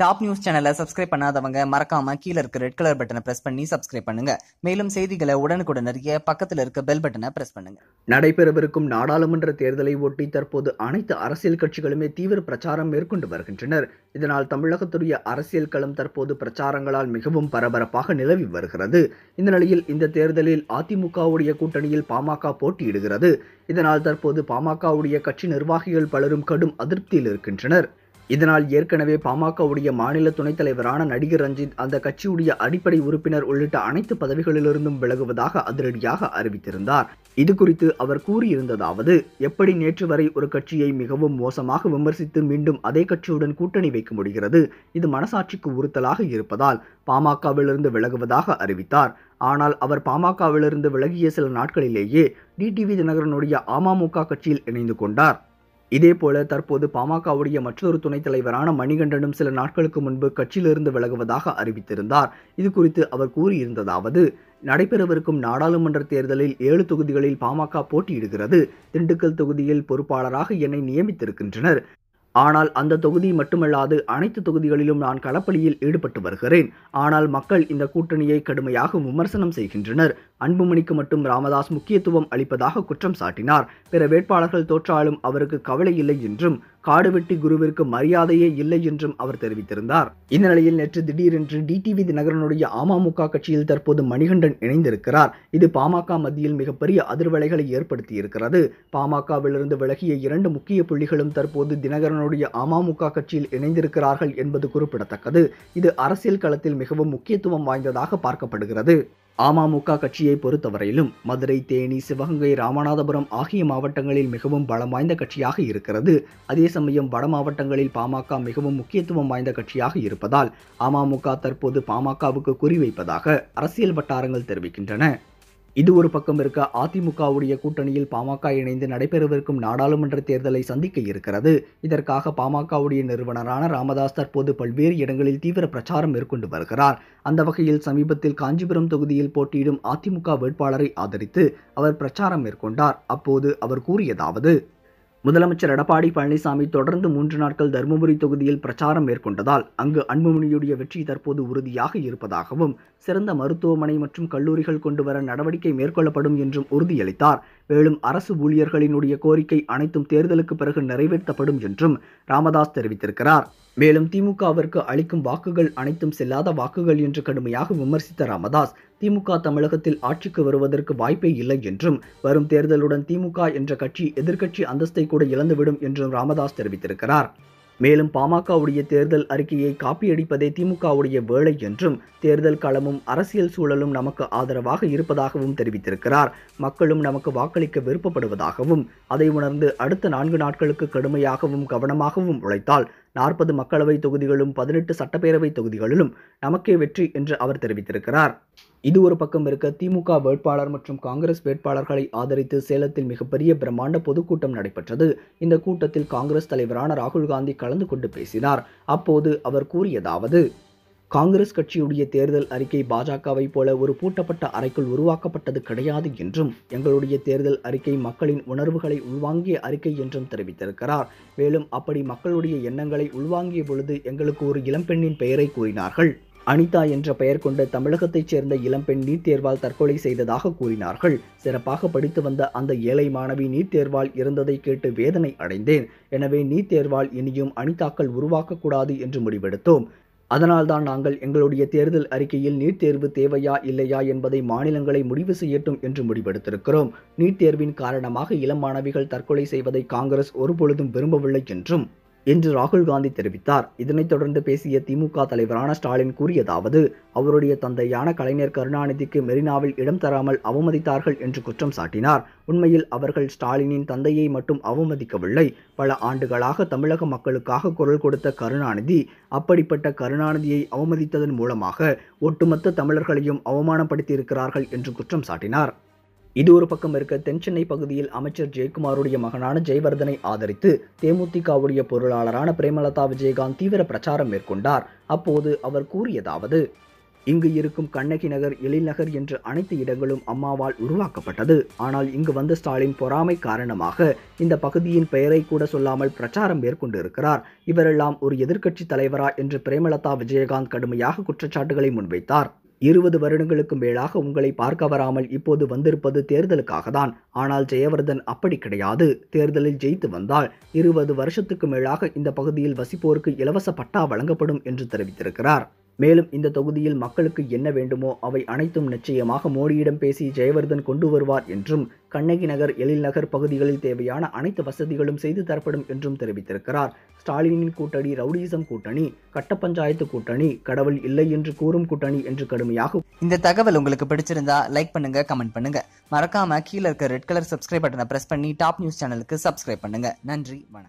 Top news சேனலை subscribe பண்ணாதவங்க மறக்காம கீழே இருக்க ரெட் கலர் பட்டனை பிரஸ் பண்ணி சப்ஸ்கிரைப் பண்ணுங்க. மேலும் செய்திகளை உடனுக்குடன் அறிய பக்கத்தில் இருக்க பெல் பட்டனை பிரஸ் பண்ணுங்க. நடைபெறவிருக்கும் நாடாளுமன்ற தேர்தலை ஒட்டி தற்போது அனைத்து அரசியல் கட்சிகளுமே தீவிர பிரச்சாரம் மேற்கொண்டு வருகின்றனர். இதனால் தமிழகத்துடைய அரசியல் களம் தற்போது பிரச்சாரங்களால் மிகவும் பரபரப்பாக நிலவி வருகிறது. இந்த நிலையில் இந்த தேர்தலில் அதிமுகவுடைய கூட்டணியில் பாமக போட்டியிடுகிறது. இதனால் தற்போது பாமகவுடைய கட்சி நிர்வாகிகள் பலரும் கடும் அதிருப்தியில் இருக்கின்றனர். இதனால் ஏற்கனவே பாமகவுடைய மாநில துணைத் தலைவரான நடிகர் ரஞ்சித் அந்த கட்சியுடைய அடிப்படை உறுப்பினர் உள்ளிட்ட அனைத்து பதவிகளிலிருந்தும் விலகுவதாக அதிரடியாக அறிவித்திருந்தார். இது குறித்து அவர் கூறியிருந்ததாவது எப்படி நேற்று வரை ஒரு கட்சியை மிகவும் மோசமாக விமர்சித்து மீண்டும் அதே கட்சியுடன் கூட்டணி வைக்க முடிகிறது? இது மனசாட்சிக்கு உறுத்தலாக இருப்பதால் பாமகவிலிருந்து விலகுவதாக அறிவித்தார். ஆனால் அவர் பாமகவிலிருந்து விலகிய சில நாட்களிலேயே டிடிவி தினகரனுடைய அமமுக கட்சியில் இணைந்து கொண்டார். இதேபோல தற்போது பாமகவுடைய மற்றொரு துணைத் தலைவரான மணிகண்டனும் சில நாட்களுக்கு முன்பு கட்சியிலிருந்து விலகுவதாக அறிவித்திருந்தார். இது குறித்து அவர் கூறியிருந்ததாவது நடைபெறவிருக்கும் நாடாளுமன்ற தேர்தலில் ஏழு தொகுதிகளில் பாமக போட்டியிடுகிறது. திண்டுக்கல் தொகுதியில் பொறுப்பாளராக என்னை நியமித்திருக்கின்றனர். ஆனால் அந்த தொகுதி மட்டுமல்லாது அனைத்து தொகுதிகளிலும் நான் களப்பணியில் ஈடுபட்டு வருகிறேன். ஆனால் மக்கள் இந்த கூட்டணியை கடுமையாக விமர்சனம் செய்கின்றனர். அன்புமணிக்கு மட்டும் ராமதாஸ் முக்கியத்துவம் அளிப்பதாக குற்றம் சாட்டினார். பிற வேட்பாளர்கள் தோற்றாலும் அவருக்கு கவலை இல்லை என்றும் காடுவெட்டி குருவிற்கு மரியாதையே இல்லை என்றும் அவர் தெரிவித்திருந்தார். இந்த நிலையில் நேற்று திடீரென்று டிடிவி தினகரனுடைய அமமுக கட்சியில் தற்போது மணிகண்டன் இணைந்திருக்கிறார். இது பாமக மத்தியில் மிகப்பெரிய அதிர்வலைகளை ஏற்படுத்தியிருக்கிறது. பாமகவிலிருந்து விலகிய இரண்டு முக்கிய புள்ளிகளும் தற்போது தினகரனுடைய அமமுக கட்சியில் இணைந்திருக்கிறார்கள் என்பது குறிப்பிடத்தக்கது. இது அரசியல் களத்தில் மிகவும் முக்கியத்துவம் வாய்ந்ததாக பார்க்கப்படுகிறது. அமமுக கட்சியை பொறுத்தவரையிலும் மதுரை தேனி சிவகங்கை ராமநாதபுரம் ஆகிய மாவட்டங்களில் மிகவும் பலம் வாய்ந்த கட்சியாக இருக்கிறது. அதே சமயம் வட மாவட்டங்களில் பாமக மிகவும் முக்கியத்துவம் வாய்ந்த கட்சியாக இருப்பதால் அமமுக தற்போது பாமகவுக்கு குறிவைப்பதாக அரசியல் வட்டாரங்கள் தெரிவிக்கின்றன. இது ஒரு பக்கம் இருக்க அதிமுகவுடைய கூட்டணியில் பாமக இணைந்து நடைபெறவிருக்கும் நாடாளுமன்ற தேர்தலை சந்திக்க இருக்கிறது. இதற்காக பாமகவுடைய நிறுவனரான ராமதாஸ் தற்போது பல்வேறு இடங்களில் தீவிர பிரச்சாரம் மேற்கொண்டு வருகிறார். அந்த வகையில் சமீபத்தில் காஞ்சிபுரம் தொகுதியில் போட்டியிடும் அதிமுக வேட்பாளரை ஆதரித்து அவர் பிரச்சாரம் மேற்கொண்டார். அப்போது அவர் கூறியதாவது முதலமைச்சர் எடப்பாடி பழனிசாமி தொடர்ந்து மூன்று நாட்கள் தருமபுரி தொகுதியில் பிரச்சாரம் மேற்கொண்டதால் அங்கு அன்புமணியுடைய வெற்றி தற்போது உறுதியாக இருப்பதாகவும் சிறந்த மருத்துவமனை மற்றும் கல்லூரிகள் கொண்டு வர நடவடிக்கை மேற்கொள்ளப்படும் என்றும் உறுதியளித்தார். மேலும் அரசு ஊழியர்களினுடைய கோரிக்கை அனைத்தும் தேர்தலுக்கு பிறகு நிறைவேற்றப்படும் என்றும் ராமதாஸ் தெரிவித்திருக்கிறார். மேலும் திமுகவிற்கு அளிக்கும் வாக்குகள் அனைத்தும் செல்லாத வாக்குகள் என்று கடுமையாக விமர்சித்த ராமதாஸ் திமுக தமிழகத்தில் ஆட்சிக்கு வருவதற்கு வாய்ப்பே இல்லை என்றும் வரும் தேர்தலுடன் திமுக என்ற கட்சி எதிர்க்கட்சி அந்தஸ்தை கூட இழந்துவிடும் என்றும் ராமதாஸ் தெரிவித்திருக்கிறார். மேலும் பாமகவுடைய தேர்தல் அறிக்கையை காப்பியடிப்பதே திமுகவுடைய வேலை என்றும் தேர்தல் களமும் அரசியல் சூழலும் நமக்கு ஆதரவாக இருப்பதாகவும் தெரிவித்திருக்கிறார். மக்களும் நமக்கு வாக்களிக்க விருப்பப்படுவதாகவும் அதை உணர்ந்து அடுத்த நான்கு நாட்களுக்கு கடுமையாகவும் கவனமாகவும் உழைத்தால் நாற்பது மக்களவை தொகுதிகளும் பதினெட்டு சட்டப்பேரவை தொகுதிகளிலும் நமக்கே வெற்றி என்று அவர் தெரிவித்திருக்கிறார். இது ஒரு பக்கம் இருக்க திமுக வேட்பாளர் மற்றும் காங்கிரஸ் வேட்பாளர்களை ஆதரித்து சேலத்தில் மிகப்பெரிய பிரம்மாண்ட பொதுக்கூட்டம் நடைபெற்றது. இந்த கூட்டத்தில் காங்கிரஸ் தலைவரான ராகுல் காந்தி கலந்து கொண்டு பேசினார். அப்போது அவர் கூறியதாவது காங்கிரஸ் கட்சியுடைய தேர்தல் அறிக்கை பாஜகவை போல ஒரு பூட்டப்பட்ட அறைக்குள் உருவாக்கப்பட்டது கிடையாது என்றும் எங்களுடைய தேர்தல் அறிக்கை மக்களின் உணர்வுகளை உள்வாங்கிய அறிக்கை என்றும் தெரிவித்திருக்கிறார். மேலும் அப்படி மக்களுடைய எண்ணங்களை உள்வாங்கிய பொழுது எங்களுக்கு ஒரு இளம்பெண்ணின் பெயரை கூறினார்கள். அனிதா என்ற பெயர் கொண்ட தமிழகத்தைச் சேர்ந்த இளம்பெண் நீட் தேர்வால் தற்கொலை செய்ததாக கூறினார்கள். சிறப்பாக படித்து வந்த அந்த ஏழை மாணவி நீட் தேர்வால் இறந்ததை கேட்டு வேதனை அடைந்தேன். எனவே நீட் தேர்வால் இனியும் அனிதாக்கள் உருவாக்கக்கூடாது என்று முடிவெடுத்தோம். அதனால்தான் நாங்கள் எங்களுடைய தேர்தல் அறிக்கையில் நீட் தேர்வு தேவையா இல்லையா என்பதை மாநிலங்களை முடிவு செய்யட்டும் என்று முடிவெடுத்திருக்கிறோம். நீட் தேர்வின் காரணமாக இளம் மாணவிகள் தற்கொலை செய்வதை காங்கிரஸ் ஒருபொழுதும் விரும்பவில்லை என்றும் என்று ராகுல் காந்தி தெரிவித்தார். இதனைத் தொடர்ந்து பேசிய திமுக தலைவரான ஸ்டாலின் கூறியதாவது அவருடைய தந்தையான கலைஞர் கருணாநிதிக்கு மெரினாவில் இடம் தராமல் அவமதித்தார்கள் என்று குற்றம் சாட்டினார். உண்மையில் அவர்கள் ஸ்டாலினின் தந்தையை மட்டும் அவமதிக்கவில்லை. பல ஆண்டுகளாக தமிழக மக்களுக்காக குரல் கொடுத்த கருணாநிதி அப்படிப்பட்ட கருணாநிதியை அவமதித்ததன் மூலமாக ஒட்டுமொத்த தமிழர்களையும் அவமானப்படுத்தியிருக்கிறார்கள் என்று குற்றம் சாட்டினார். இது ஒரு பக்கம் இருக்க தென்சென்னை பகுதியில் அமைச்சர் ஜெயக்குமாருடைய மகனான ஜெயவர்தனை ஆதரித்து தேமுதிகவுடைய பொருளாளரான பிரேமலதா விஜயகாந்த் தீவிர பிரச்சாரம் மேற்கொண்டார். அப்போது அவர் கூறியதாவது இங்கு இருக்கும் கண்ணகி நகர் எழில்நகர் என்ற அனைத்து இடங்களும் அம்மாவால் உருவாக்கப்பட்டது. ஆனால் இங்கு வந்த ஸ்டாலின் பொறாமை காரணமாக இந்த பகுதியின் பெயரை கூட சொல்லாமல் பிரச்சாரம் மேற்கொண்டிருக்கிறார். இவரெல்லாம் ஒரு எதிர்க்கட்சி தலைவரா? என்று பிரேமலதா விஜயகாந்த் கடுமையாக குற்றச்சாட்டுகளை முன்வைத்தார். இருபது வருடங்களுக்கு மேலாக உங்களை பார்க்க வராமல் இப்போது வந்திருப்பது தேர்தலுக்காக தான் ஆனால் ஜெயவர்தன் அப்படி கிடையாது. தேர்தலில் ஜெயித்து வந்தால் இருபது வருஷத்துக்கு மேலாக இந்த பகுதியில் வசிப்போருக்கு இலவச பட்டா வழங்கப்படும் என்று தெரிவித்திருக்கிறார். மேலும் இந்த தொகுதியில் மக்களுக்கு என்ன வேண்டுமோ அவை அனைத்தும் நிச்சயமாக மோடியிடம் பேசி ஜெயவர்தன் கொண்டு வருவார் என்றும் கண்ணகி நகர் எழில் நகர் பகுதிகளில் தேவையான அனைத்து வசதிகளும் செய்து தரப்படும் என்றும் தெரிவித்திருக்கிறார். ஸ்டாலினின் கூட்டணி ரவுடிசம் கூட்டணி கட்ட பஞ்சாயத்து கூட்டணி கடவுள் இல்லை என்று கூறும் கூட்டணி என்று கடுமையாக இந்த தகவல் உங்களுக்கு பிடிச்சிருந்தா லைக் பண்ணுங்க கமெண்ட் பண்ணுங்க. மறக்காம கீழே இருக்க ரெட் கலர் சப்ஸ்கிரைப் பட்டனை பிரஸ் பண்ணி டாப் நியூஸ் சேனலுக்கு சப்ஸ்கிரைப் பண்ணுங்க. நன்றி வணக்கம்.